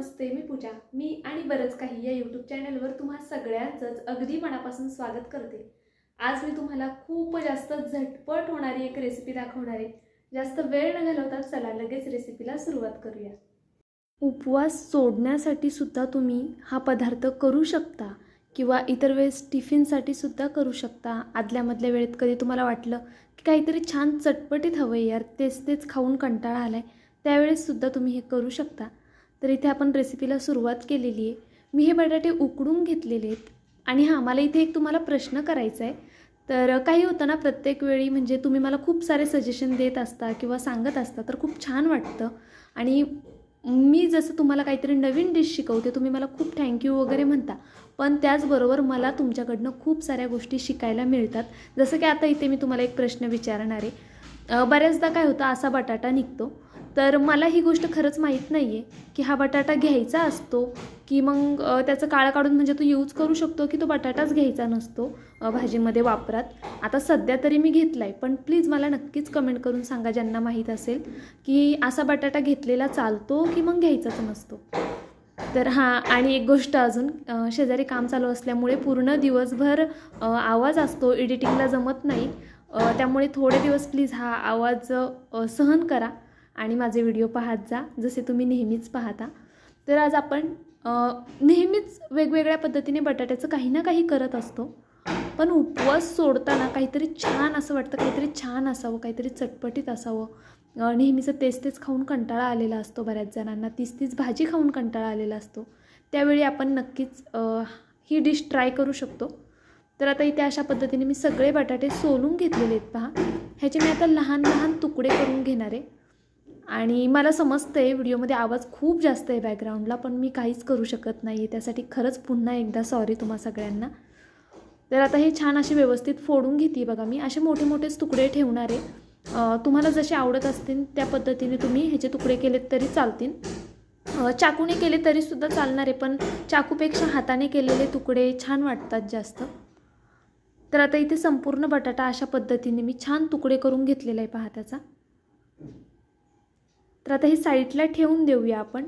नमस्ते मी पूजा. मी आणि बरंच काही या यूट्यूब चॅनलवर तुम्हा सगळ्यांचंच अगदी मनापासून स्वागत करते. आज मी तुम्हाला खूप जास्त झटपट होणारी एक रेसिपी दाखवणार आहे. जास्त वेळ न घालवता चला लगेच रेसिपीला सुरुवात करूया. उपवास सोडण्यासाठी सुद्धा तुम्ही हा पदार्थ करू शकता किंवा इतर वेळेस टिफिनसाठी सुद्धा करू शकता. आदल्यामधल्या वेळेत कधी तुम्हाला वाटलं की काहीतरी छान चटपटीत हवं आहे यार तेच तेच खाऊन कंटाळा आला आहे त्यावेळेससुद्धा तुम्ही हे करू शकता. तर इथे आपण रेसिपीला सुरुवात केलेली आहे. मी हे बटाटे उकडून घेतलेले आहेत. आणि हां मला इथे एक तुम्हाला प्रश्न करायचा आहे. तर काही होतं ना प्रत्येक वेळी म्हणजे तुम्ही मला खूप सारे सजेशन देत असता किंवा सांगत असता तर खूप छान वाटतं. आणि मी जसं तुम्हाला काहीतरी नवीन डिश शिकवते तुम्ही मला खूप थँक्यू वगैरे म्हणता. पण त्याचबरोबर मला तुमच्याकडनं खूप साऱ्या गोष्टी शिकायला मिळतात. जसं की आता इथे मी तुम्हाला एक प्रश्न विचारणार आहे. बऱ्याचदा काय होतं असा बटाटा निघतो. तर मला ही गोष्ट खरंच माहीत नाही आहे की हा बटाटा घ्यायचा असतो की मग त्याचं काळं काढून म्हणजे तो यूज करू शकतो की तो बटाटाच घ्यायचा नसतो भाजीमध्ये वापरात. आता सध्या तरी मी घेतला आहे पण प्लीज मला नक्कीच कमेंट करून सांगा ज्यांना माहीत असेल की असा बटाटा घेतलेला चालतो की मग घ्यायचाच नसतो. तर हां आणि एक गोष्ट अजून शेजारी काम चालू असल्यामुळे पूर्ण दिवसभर आवाज असतो एडिटिंगला जमत नाही. त्यामुळे थोडे दिवस प्लीज हा आवाज सहन करा आणि माझे व्हिडिओ पाहत जा जसे तुम्ही नेहमीच पाहता. तर आज आपण नेहमीच वेगवेगळ्या पद्धतीने बटाट्याचं काही ना काही करत असतो. पण उपवास सोडताना काहीतरी छान असं वाटतं काहीतरी छान असावं काहीतरी चटपटीत असावं. नेहमीचं तेच तेच खाऊन कंटाळा आलेला असतो बऱ्याच जणांना. तीच तीच भाजी खाऊन कंटाळा आलेला असतो. त्यावेळी आपण नक्कीच ही डिश ट्राय करू शकतो. तर आता इथे अशा पद्धतीने मी सगळे बटाटे सोलून घेतलेले आहेत पहा. ह्याचे मी आता लहान लहान तुकडे करून घेणार आहे. आणि मला समजतं आहे व्हिडिओमध्ये आवाज खूप जास्त आहे बॅकग्राऊंडला पण मी काहीच करू शकत नाही आहे त्यासाठी खरंच पुन्हा एकदा सॉरी तुम्हा सगळ्यांना. तर आता हे छान असे व्यवस्थित फोडून घेते बघा मी. असे मोठे मोठेच तुकडे ठेवणार आहे. तुम्हाला जसे आवडत असतील त्या पद्धतीने तुम्ही ह्याचे तुकडे केलेत तरी चालतील. चाकूने केले तरीसुद्धा चालणार आहे पण चाकूपेक्षा हाताने केलेले तुकडे छान वाटतात जास्त. तर आता इथे संपूर्ण बटाटा अशा पद्धतीने मी छान तुकडे करून घेतलेला आहे पहा त्याचा. तर आता हे साईडला ठेवून देऊया आपण.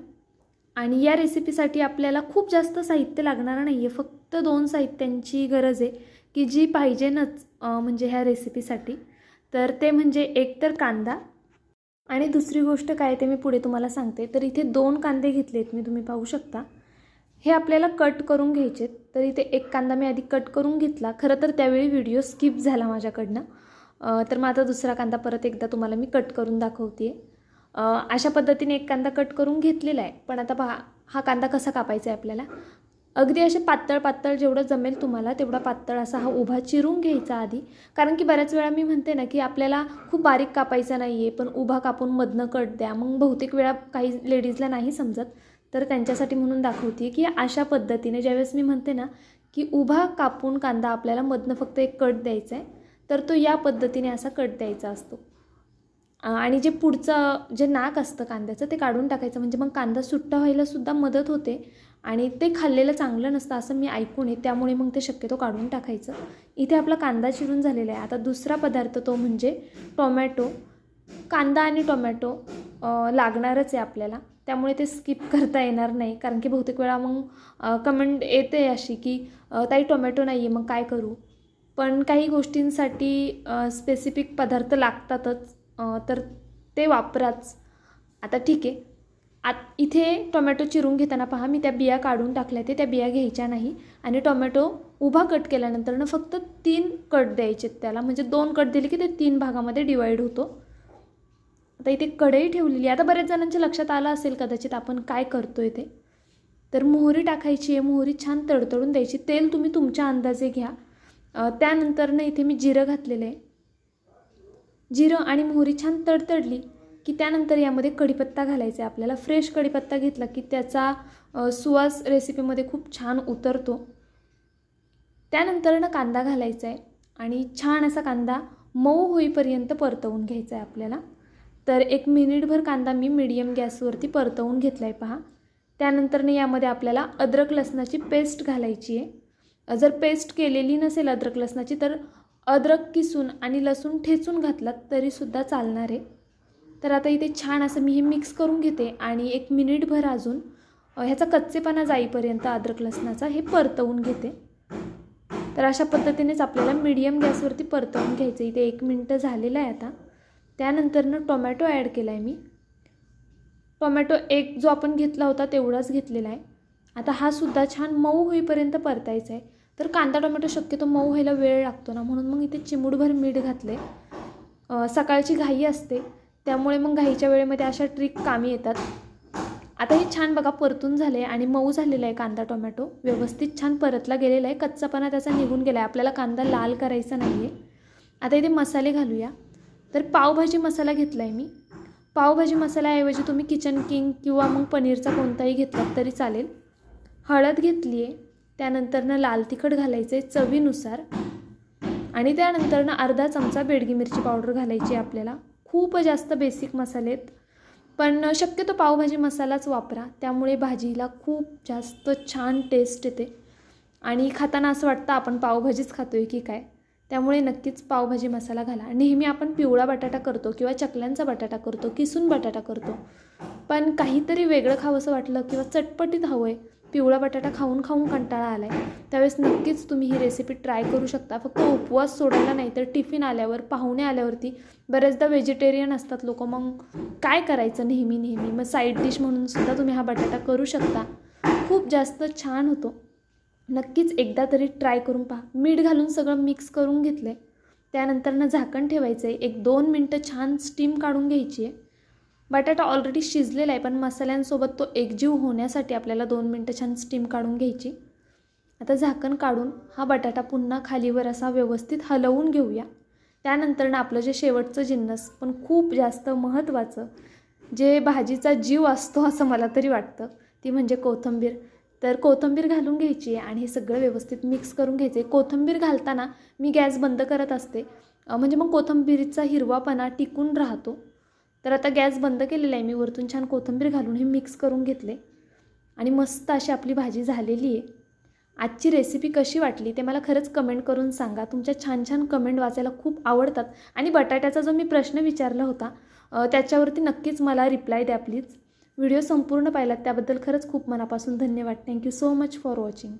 आणि या रेसिपीसाठी आपल्याला खूप जास्त साहित्य लागणार नाही आहे फक्त दोन साहित्यांची गरज आहे की जी पाहिजेनच म्हणजे ह्या रेसिपीसाठी. तर ते म्हणजे एक तर कांदा आणि दुसरी गोष्ट काय ते मी पुढे तुम्हाला सांगते. तर इथे दोन कांदे घेतलेत मी तुम्ही पाहू शकता. हे आपल्याला कट करून घ्यायचे तर इथे एक कांदा मी आधी कट करून घेतला. खरं तर त्यावेळी व्हिडिओ स्किप झाला माझ्याकडनं. तर मग आता दुसरा कांदा परत एकदा तुम्हाला मी कट करून दाखवते. अशा पद्धतीने एक कांदा कट करून घेतलेला आहे. पण आता पहा हा कांदा कसा कापायचा आहे आपल्याला? अगदी असे पातळ पातळ जेवढं जमेल तुम्हाला तेवढा पातळ असा हा उभा चिरून घ्यायचा आधी. कारण की बऱ्याच वेळा मी म्हणते ना की आपल्याला खूप बारीक कापायचा नाही आहे पण उभा कापून मधनं कट द्या. मग बहुतेक वेळा काही लेडीजला नाही समजत. तर त्यांच्यासाठी म्हणून दाखवते की अशा पद्धतीने ज्यावेळेस मी म्हणते ना की उभा कापून कांदा आपल्याला मधनं फक्त एक कट द्यायचा आहे तर तो या पद्धतीने असा कट द्यायचा असतो. आणि जे पुढचं जे नाक असतं कांद्याचं ते काढून टाकायचं. म्हणजे मग कांदा सुट्टा व्हायलासुद्धा मदत होते आणि ते खाल्लेलं चांगलं नसतं असं मी ऐकून आहे. त्यामुळे मग ते शक्यतो काढून टाकायचं. इथे आपला कांदा चिरून झालेला आहे. आता दुसरा पदार्थ तो म्हणजे टोमॅटो. कांदा आणि टोमॅटो लागणारच आहे आपल्याला. त्यामुळे ते स्किप करता येणार नाही. कारण की बहुतेक वेळा मग कमेंट येते अशी की ताई टोमॅटो नाही आहे मग काय करू? पण काही गोष्टींसाठी स्पेसिफिक पदार्थ लागतातच. तर ते वापराच. आता ठीक आहे. आत इथे टोमॅटो चिरून घेताना पहा मी त्या बिया काढून टाकल्या ते त्या बिया घ्यायच्या नाही. आणि टोमॅटो उभा कट केल्यानंतरनं फक्त तीन कट द्यायचे त्याला. म्हणजे दोन कट दिले की ते तीन भागामध्ये डिवाईड होतो. आता इथे कढई ठेवलेली आता बऱ्याच जणांच्या लक्षात आलं असेल कदाचित आपण काय करतो ते. तर मोहरी टाकायची आहे. मोहरी छान तडतडून द्यायची. तेल तुम्ही तुमच्या अंदाजे घ्या. त्यानंतरनं त्यानंतर इथे मी जिरं घातलेलं आहे. जिरं आणि मोहरी छान तडतडली की त्यानंतर यामध्ये कढीपत्ता घालायचा आहे. आपल्याला फ्रेश कढीपत्ता घेतला की त्याचा सुवास रेसिपीमध्ये खूप छान उतरतो. त्यानंतर ना कांदा घालायचा आहे. आणि छान असा कांदा मऊ होईपर्यंत परतवून घ्यायचा आहे आपल्याला. तर एक मिनिटभर कांदा मी मिडियम गॅसवरती परतवून घेतला आहे पहा. त्यानंतरने यामध्ये आपल्याला अद्रक लसणाची पेस्ट घालायची आहे. जर पेस्ट केलेली नसेल अद्रक लसणाची तर अद्रक किसून आणि लसूण ठेचून घातलात तरीसुद्धा चालणार आहे. तर आता इथे छान असं मी हे मिक्स करून घेते आणि एक मिनिटभर अजून ह्याचा कच्चेपणा जाईपर्यंत अद्रक लसणाचा हे परतवून घेते. तर अशा पद्धतीनेच आपल्याला मीडियम गॅसवरती परतवून घ्यायचं इथे एक मिनटं झालेलं आहे आता. त्यानंतरनं टोमॅटो ॲड केला आहे मी. टोमॅटो एक जो आपण घेतला होता तेवढाच घेतलेला आहे. आता हा सुद्धा छान मऊ होईपर्यंत परतायचा आहे तर कांदा टोमॅटो शक्यतो मऊ व्हायला वेळ लागतो ना म्हणून मग इथे चिमूडभर मीठ घातले सकाळची घाई असते त्यामुळे मग घाईच्या वेळेमध्ये अशा ट्रिक कामी येतात. आता हे छान बघा परतून झाले आणि मऊ झालेला आहे कांदा टोमॅटो. व्यवस्थित छान परतला गेलेला आहे. कच्चापणा त्याचा निघून गेला आहे आपल्याला कांदा लाल करायचा नाही आहे आता इथे मसाले घालूया. तर पावभाजी मसाला घेतला आहे मी. पावभाजी मसाल्याऐवजी तुम्ही किचन किंग किंवा मग पनीरचा कोणताही घेतलात तरी चालेल. हळद घेतली आहे त्यानंतरनं लाल तिखट घालायचं आहे चवीनुसार. आणि त्यानंतरनं अर्धा चमचा बेडगी मिरची पावडर घालायची आहे आपल्याला. खूप जास्त बेसिक मसाले आहेत. पण शक्यतो पावभाजी मसालाच वापरा. त्यामुळे भाजीला खूप जास्त छान टेस्ट येते. आणि खाताना असं वाटतं आपण पावभाजीच खातो आहे की काय? त्यामुळे नक्कीच पावभाजी मसाला घाला. नेहमी आपण पिवळा बटाटा करतो किंवा चकल्यांचा बटाटा करतो किसून बटाटा करतो. पण काहीतरी वेगळं खावंसं वाटलं किंवा चटपटीत हवं आहे पिवळा बटाटा खाऊन खाऊन कंटाळा आला आहे त्यावेळेस नक्कीच तुम्ही ही रेसिपी ट्राय करू शकता. फक्त उपवास सोडायला नाही तर टिफिन आल्यावर पाहुणे आल्यावरती बऱ्याचदा व्हेजिटेरियन असतात लोक. मग काय करायचं नेहमी नेहमी? मग साईड डिश म्हणून सुद्धा तुम्ही हा बटाटा करू शकता. खूप जास्त छान होतो. नक्कीच एकदा तरी ट्राय करून पहा. मीठ घालून सगळं मिक्स करून घेतलं आहे त्यानंतरनं झाकण ठेवायचं आहे एक दोन मिनटं छान स्टीम काढून घ्यायची आहे बटाटा ऑलरेडी शिजलेला आहे पण मसाल्यांसोबत तो एकजीव होण्यासाठी आपल्याला दोन मिनटं छान स्टीम काढून घ्यायची. आता झाकण काढून हा बटाटा पुन्हा खालीवर असा व्यवस्थित हलवून घेऊया. त्यानंतरनं आपलं जे शेवटचं जिन्नस पण खूप जास्त महत्त्वाचं जे भाजीचा जीव असतो असं मला तरी वाटतं ती म्हणजे कोथिंबीर. तर कोथिंबीर घालून घ्यायची आहे आणि हे सगळं व्यवस्थित मिक्स करून घ्यायचं. आहे कोथिंबीर घालताना मी गॅस बंद करत असते. म्हणजे मग कोथिंबीरीचा हिरवापणा टिकून राहतो. तर आता गॅस बंद केलेला आहे. मी वरतून छान कोथिंबीर घालून हे मिक्स करून घेतले. आणि मस्त अशी आपली भाजी झालेली आहे. आजची रेसिपी कशी वाटली ते मला खरंच कमेंट करून सांगा. तुमच्या छान छान कमेंट वाचायला खूप आवडतात. आणि बटाट्याचा जो मी प्रश्न विचारला होता त्याच्यावरती नक्कीच मला रिप्लाय द्या प्लीज व्हिडिओ संपूर्ण पाहिलात त्याबद्दल खरंच खूप मनापासून धन्यवाद. Thank you so much for watching